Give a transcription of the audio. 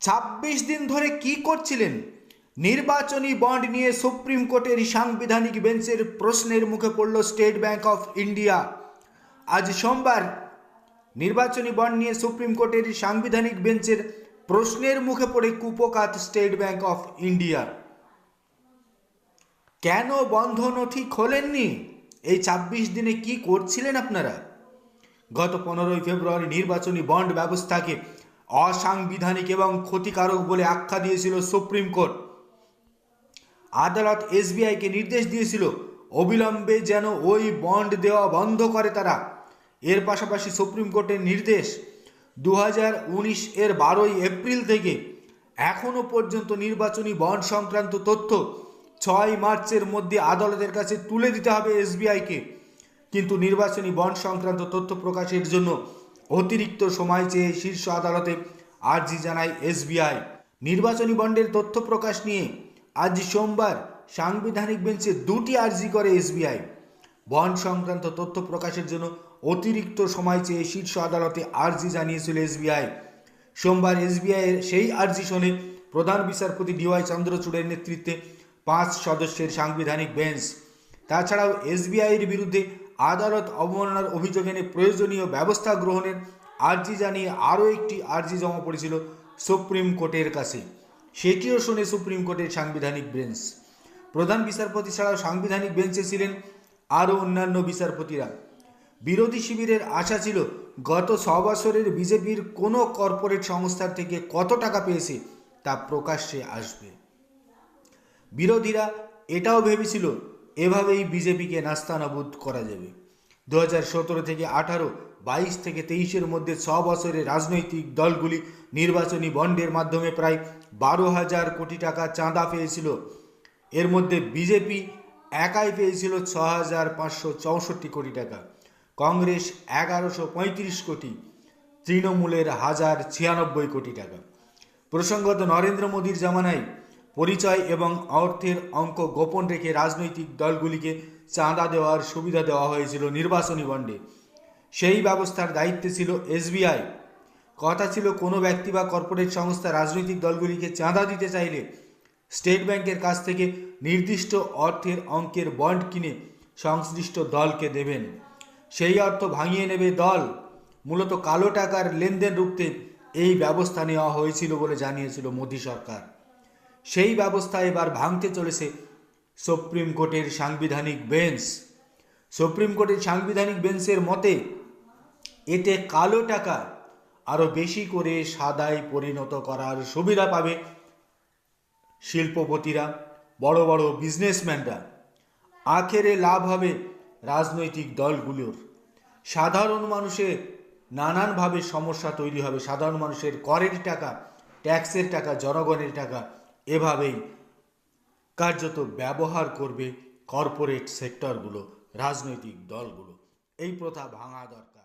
ছাব্বিশ দিন ধরে কি করছিলেন? নির্বাচনী বন্ড নিয়ে সুপ্রিম কোর্টের সাংবিধানিক বেঞ্চের প্রশ্নের মুখে পড়ল স্টেট ব্যাংক অফ ইন্ডিয়া। আজ সোমবার নির্বাচনী বন্ড নিয়ে সুপ্রিম কোর্টের সাংবিধানিক বেঞ্চের প্রশ্নের মুখে পড়ে কুপকাত স্টেট ব্যাংক অফ ইন্ডিয়া। কেন বন্ধ নথি খোলেননি? এই ছাব্বিশ দিনে কি করছিলেন আপনারা? গত পনেরোই ফেব্রুয়ারি নির্বাচনী বন্ড ব্যবস্থাকে অসাংবিধানিক এবং ক্ষতিকারক বলে আখ্যা দিয়েছিল সুপ্রিম কোর্ট। আদালত এসবিআইকে নির্দেশ দিয়েছিল, অবিলম্বে যেন ওই বন্ড দেওয়া বন্ধ করে তারা। এর পাশাপাশি সুপ্রিম কোর্টের নির্দেশ দু হাজার উনিশ এর বারোই এপ্রিল থেকে এখনও পর্যন্ত নির্বাচনী বন্ড সংক্রান্ত তথ্য ছয় মার্চের মধ্যে আদালতের কাছে তুলে দিতে হবে এসবিআইকে। কিন্তু নির্বাচনী বন্ড সংক্রান্ত তথ্য প্রকাশের জন্য অতিরিক্ত সময় চেয়ে শীর্ষ আদালতে আর্জি জানায় এসবিআই। নির্বাচনী বন্ডের তথ্য প্রকাশ নিয়ে আজ সোমবার সাংবিধানিক বেঞ্চে দুটি আর্জি করে এসবিআই। বন্ড সংক্রান্ত তথ্য প্রকাশের জন্য অতিরিক্ত সময় চেয়ে শীর্ষ আদালতে আর্জি জানিয়েছিল এসবিআই। সোমবার এসবিআই এর সেই আর্জি শোনে প্রধান বিচারপতি ডিওয়াই চন্দ্রচূড়ের নেতৃত্বে পাঁচ সদস্যের সাংবিধানিক বেঞ্চ। তাছাড়াও এসবিআই এর বিরুদ্ধে আদালত অবমাননার অভিযোগ এনে প্রয়োজনীয় ব্যবস্থা গ্রহণের আর্জি জানিয়ে আরও একটি আর্জি জমা পড়েছিল সুপ্রিম কোর্টের কাছে। সেটিও শুনে সুপ্রিম কোর্টের সাংবিধানিক বেঞ্চ। প্রধান বিচারপতি ছাড়াও সাংবিধানিক বেঞ্চে ছিলেন আরও অন্যান্য বিচারপতিরা। বিরোধী শিবিরের আশা ছিল, গত ছ বছরের বিজেপির কোনো কর্পোরেট সংস্থার থেকে কত টাকা পেয়েছে তা প্রকাশ্যে আসবে। বিরোধীরা এটাও ভেবেছিল এভাবেই বিজেপিকে নাস্তানাবুদ করা যাবে। দু হাজার সতেরো থেকে আঠারো, বাইশ থেকে তেইশের মধ্যে ছ বছরে রাজনৈতিক দলগুলি নির্বাচনী বন্ডের মাধ্যমে প্রায় বারো হাজার কোটি টাকা চাঁদা পেয়েছিল। এর মধ্যে বিজেপি একাই পেয়েছিল ছ হাজার পাঁচশো চৌষট্টি কোটি টাকা। কংগ্রেস এগারোশো পঁয়ত্রিশ কোটি, তৃণমূলের হাজার ছিয়ানব্বই কোটি টাকা। প্রসঙ্গত নরেন্দ্র মোদীর জামানায় পরিচয় এবং অর্থের অঙ্ক গোপন রেখে রাজনৈতিক দলগুলিকে চাঁদা দেওয়ার সুবিধা দেওয়া হয়েছিল নির্বাচনী বন্ডে। সেই ব্যবস্থার দায়িত্বে ছিল এসবিআই। কথা ছিল, কোনো ব্যক্তি বা কর্পোরেট সংস্থা রাজনৈতিক দলগুলিকে চাঁদা দিতে চাইলে স্টেট ব্যাংকের কাছ থেকে নির্দিষ্ট অর্থের অঙ্কের বন্ড কিনে সংশ্লিষ্ট দলকে দেবেন। সেই অর্থ ভাঙিয়ে নেবে দল। মূলত কালো টাকার লেনদেন রুখতে এই ব্যবস্থা নেওয়া হয়েছিল বলে জানিয়েছিল মোদী সরকার। সেই ব্যবস্থা এবার ভাঙতে চলেছে সুপ্রিম কোর্টের সাংবিধানিক বেঞ্চ। সুপ্রিম কোর্টের সাংবিধানিক বেঞ্চের মতে, এতে কালো টাকা আরও বেশি করে সাদায় পরিণত করার সুবিধা পাবে শিল্পপতিরা, বড় বড় বিজনেসম্যানরা। আখেরে লাভ হবে রাজনৈতিক দলগুলোর। সাধারণ মানুষের নানানভাবে সমস্যা তৈরি হবে। সাধারণ মানুষের করের টাকা, ট্যাক্সের টাকা, জনগণের টাকা এভাবেই কার্যত ব্যবহার করবে কর্পোরেট সেক্টরগুলো রাজনৈতিক দলগুলো। এই প্রথা ভাঙা দরকার।